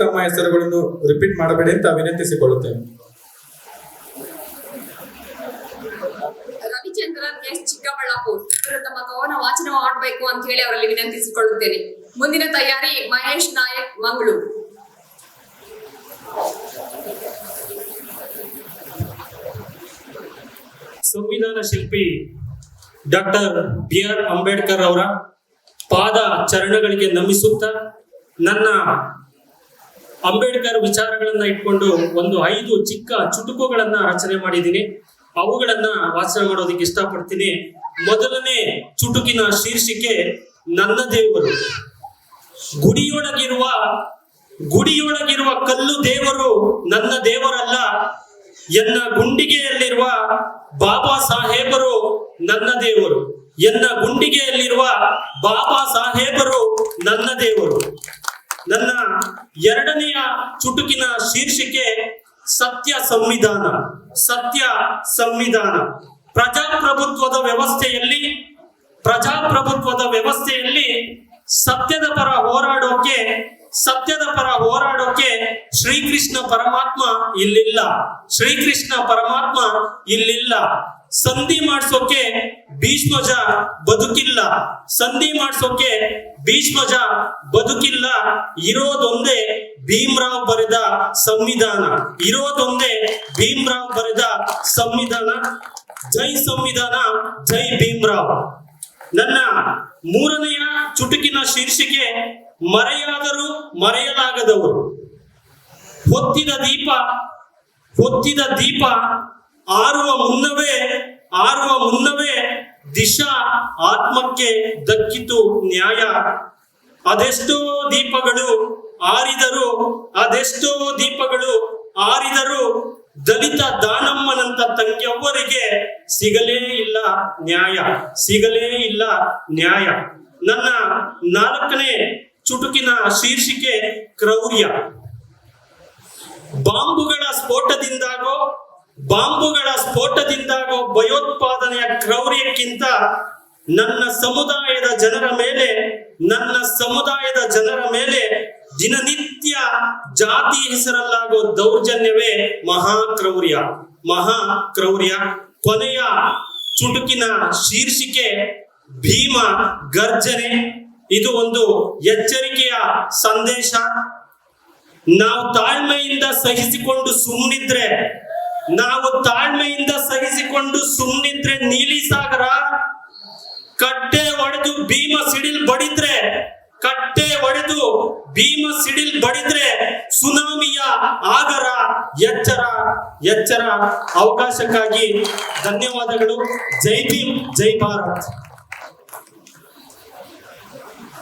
ತಮ್ಮ ಹೆಸರುಗಳನ್ನು ರಿಪೀಟ್ ಮಾಡಬೇಡಿ ಅಂತ ವಿನಂತಿಸಿಕೊಳ್ಳುತ್ತೇನೆ. ರವಿಚಂದ್ರನ್ ಎಸ್. ಚಿಕ್ಕಬಳ್ಳಾಪುರ್. ಇವರು ತಮ್ಮ ಕವನ ವಾಚನ ಮಾಡಬೇಕು ಅಂತ ಹೇಳಿ ಅವರಲ್ಲಿ ವಿನಂತಿಸಿಕೊಳ್ಳುತ್ತೇನೆ. ಮುಂದಿನ ತಯಾರಿ ಮಹೇಶ್ ನಾಯಕ್ ಮಂಗಳೂರು. ಸಂವಿಧಾನ ಶಿಲ್ಪಿ ಡಾಕ್ಟರ್ ಬಿ ಆರ್ ಅಂಬೇಡ್ಕರ್ ಅವರ ಪಾದ ಚರಣಗಳಿಗೆ ನಮಿಸುತ್ತಾ ನನ್ನ ಅಂಬೇಡ್ಕರ್ ವಿಚಾರಗಳನ್ನ ಇಟ್ಕೊಂಡು ಒಂದು ಐದು ಚಿಕ್ಕ ಚುಟುಕುಗಳನ್ನ ರಚನೆ ಮಾಡಿದ್ದೀನಿ. ಅವುಗಳನ್ನ ವಾಚನ ಮಾಡೋದಕ್ಕೆ ಇಷ್ಟಪಡ್ತೀನಿ. ಮೊದಲನೇ ಚುಟುಕಿನ ಶೀರ್ಷಿಕೆ ನನ್ನ ದೇವರು. ಗುಡಿಯೊಳಗಿರುವ ಗುಡಿಯೊಳಗಿರುವ ಕಲ್ಲು ದೇವರು ನನ್ನ ದೇವರಲ್ಲ. ಎನ್ನ ಗುಂಡಿಗೆಯಲ್ಲಿರುವ ಬಾಬಾ ಸಾಹೇಬರು ನನ್ನ ದೇವರು. ಎನ್ನ ಗುಂಡಿಗೆಯಲ್ಲಿರುವ ಬಾಬಾ ಸಾಹೇಬರು ನನ್ನ ದೇವರು. ನನ್ನ ಎರಡನೆಯ ಚುಟುಕಿನ ಶೀರ್ಷಿಕೆ ಸತ್ಯ ಸಂವಿಧಾನ. ಸತ್ಯ ಸಂವಿಧಾನ. ಪ್ರಜಾಪ್ರಭುತ್ವದ ವ್ಯವಸ್ಥೆಯಲ್ಲಿ ಪ್ರಜಾಪ್ರಭುತ್ವದ ವ್ಯವಸ್ಥೆಯಲ್ಲಿ ಸತ್ಯದ ಪರ ಹೋರಾಡೋಕೆ, ಸತ್ಯದ ಪರ ಹೋರಾಡೋಕೆ ಶ್ರೀಕೃಷ್ಣ ಪರಮಾತ್ಮ ಇಲ್ಲಿಲ್ಲ. ಶ್ರೀಕೃಷ್ಣ ಪರಮಾತ್ಮ ಇಲ್ಲಿಲ್ಲ. ಸಂಧಿ ಮಾಡಿಸೋಕೆ ಭೀಷ್ಮಜ ಬದುಕಿಲ್ಲ. ಸಂಧಿ ಮಾಡಿಸೋಕೆ ಭೀಷ್ಮಜ ಬದುಕಿಲ್ಲ. ಇರೋದೊಂದೇ ಭೀಮ್ರಾವ್ ಬರೆದ ಸಂವಿಧಾನ. ಇರೋದೊಂದೇ ಭೀಮ್ರಾವ್ ಬರೆದ ಸಂವಿಧಾನ. ಜೈ ಸಂವಿಧಾನ, ಜೈ ಭೀಮ್ರಾವ್. ನನ್ನ ಮೂರನೆಯ ಚುಟುಕಿನ ಶೀರ್ಷಿಕೆ, ಮರೆಯಾದರೂ ಮರೆಯಲಾಗದವರು. ಹೊತ್ತಿದ ದೀಪ ಹೊತ್ತಿದ ದೀಪ ಆರುವ ಮುನ್ನವೇ ಆರುವ ಮುನ್ನವೇ ದಿಶಾ ಆತ್ಮಕ್ಕೆ ದಕ್ಕಿತು ನ್ಯಾಯ. ಅದೆಷ್ಟೋ ದೀಪಗಳು ಆರಿದರು, ಅದೆಷ್ಟೋ ದೀಪಗಳು ಆರಿದರು ದಲಿತ ದಾನಮ್ಮನಂತ ತಂಗಿಯವರಿಗೆ ಸಿಗಲೇ ಇಲ್ಲ ನ್ಯಾಯ, ಸಿಗಲೇ ಇಲ್ಲ ನ್ಯಾಯ. ನನ್ನ ನಾಲ್ಕನೇ ಚುಟುಕಿನ ಶೀರ್ಷಿಕೆ ಕ್ರೌರ್ಯ. ಬಾಂಬುಗಳ ಸ್ಫೋಟದಿಂದಾಗೋ ಬಾಂಬುಗಳ ಸ್ಫೋಟದಿಂದಾಗೋ ಭಯೋತ್ಪಾದನೆಯ ಕ್ರೌರ್ಯಕ್ಕಿಂತ ನನ್ನ ಸಮುದಾಯದ ಜನರ ಮೇಲೆ, ನನ್ನ ಸಮುದಾಯದ ಜನರ ಮೇಲೆ ದಿನನಿತ್ಯ ಜಾತಿ ಹೆಸರಲ್ಲಾಗೋ ದೌರ್ಜನ್ಯವೇ ಮಹಾ ಕ್ರೌರ್ಯ ಮಹಾ ಕ್ರೌರ್ಯ ಕೊನೆಯ ಚುಟುಕಿನ ಶೀರ್ಷಿಕೆ ಭೀಮ ಗರ್ಜನೆ. ಇದು ಒಂದು ಎಚ್ಚರಿಕೆಯ ಸಂದೇಶ. ನಾವು ತಾಳ್ಮೆಯಿಂದ ಸಹಿಸಿಕೊಂಡು ಸುಮ್ಮನಿದ್ರೆ ನಾವು ತಾಳ್ಮೆಯಿಂದ ಸಹಿಸಿಕೊಂಡು ಸುಮ್ಮನಿದ್ರೆ ನೀಲಿ ಸಾಗರ, ಕಟ್ಟೆ ಒಡೆದು ಭೀಮ ಸಿಡಿಲ್ ಬಡಿದ್ರೆ, ಕಟ್ಟೆ ಒಡೆದು ಭೀಮ ಸಿಡಿಲ್ ಬಡಿದ್ರೆ ಸುನಾಮಿಯ ಆಗರ, ಎಚ್ಚರ ಎಚ್ಚರ. ಅವಕಾಶಕ್ಕಾಗಿ ಧನ್ಯವಾದಗಳು. ಜೈ ಭೀಮ್, ಜೈ ಭಾರತ್.